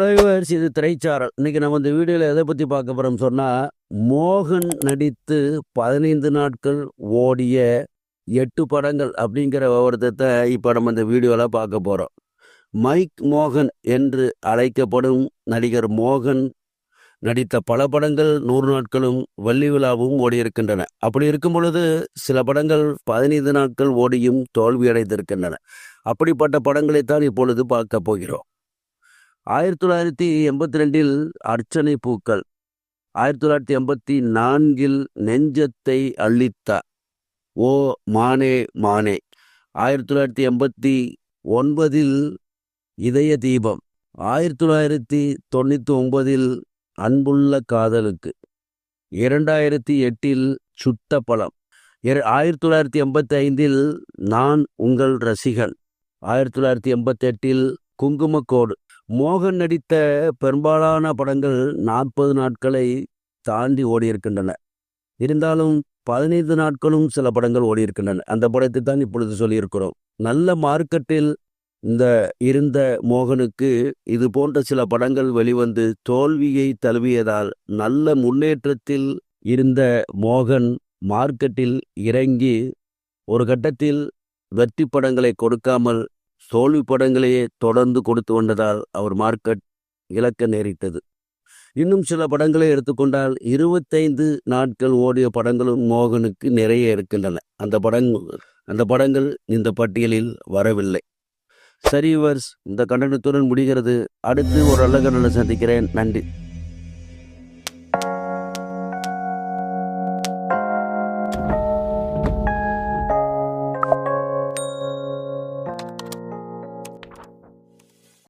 Viewers இது திரைச்சாரல். இன்னைக்கு நம்ம இந்த வீடியோவில் எதை பற்றி பார்க்க போகிறோம் சொன்னால் மோகன் நடித்து பதினைந்து நாட்கள் ஓடிய எட்டு படங்கள் அப்படிங்கிற விவரத்தை இப்போ நம்ம இந்த வீடியோவில் பார்க்க போகிறோம் மைக் மோகன் என்று அழைக்கப்படும் நடிகர் மோகன் நடித்த பல படங்கள் நூறு நாட்களும் வள்ளி விழாவும் ஓடியிருக்கின்றன. அப்படி இருக்கும் பொழுது சில படங்கள் பதினைந்து நாட்கள் ஓடியும் தோல்வியடைந்திருக்கின்றன. அப்படிப்பட்ட படங்களைத்தான் இப்பொழுது பார்க்க போகிறோம். ஆயிரத்தி தொள்ளாயிரத்தி எண்பத்தி ரெண்டில் அர்ச்சனை பூக்கள். ஆயிரத்தி தொள்ளாயிரத்தி எண்பத்தி நான்கில் நெஞ்சத்தை அள்ளித்த. ஓ மானே மானே. ஆயிரத்தி தொள்ளாயிரத்தி எண்பத்தி ஒன்பதில் இதய தீபம் ஆயிரத்தி தொள்ளாயிரத்தி தொண்ணூற்றி ஒன்பதில் அன்புள்ள காதலுக்கு. இரண்டாயிரத்தி எட்டில் சுத்த பழம் ஆயிரத்தி தொள்ளாயிரத்தி எண்பத்தி ஐந்தில் நான் உங்கள் ரசிகன். ஆயிரத்தி தொள்ளாயிரத்தி எண்பத்தி எட்டில் குங்குமக்கோடு. மோகன் நடித்த பெரும்பாலான படங்கள் நாற்பது நாட்களை தாண்டி ஓடியிருக்கின்றன. இருந்தாலும் பதினைந்து நாட்களும் சில படங்கள் ஓடியிருக்கின்றன. அந்த படத்தை தான் இப்பொழுது சொல்லியிருக்கிறோம். நல்ல மார்க்கெட்டில் இந்த இருந்த மோகனுக்கு இது போன்ற சில படங்கள் வெளிவந்து தோல்வியை தழுவியதால் நல்ல முன்னேற்றத்தில் இருந்த மோகன் மார்க்கெட்டில் இறங்கி ஒரு கட்டத்தில் வெற்றி படங்களை கொடுக்காமல் தோல்வி படங்களையே தொடர்ந்து கொடுத்து வந்ததால் அவர் மார்க்கெட் இழக்க நேரிட்டது. இன்னும் சில படங்களை எடுத்துக்கொண்டால் இருபத்தைந்து நாட்கள் ஓடிய படங்களும் மோகனுக்கு நிறைய இருக்கின்றன. அந்த படங்கள் அந்த படங்கள் இந்த பட்டியலில் வரவில்லை. சரி வர்ஸ் இந்த கண்டனத்துடன் முடிகிறது. அடுத்து ஒரு நல்ல கண்டனை சந்திக்கிறேன். நன்றி.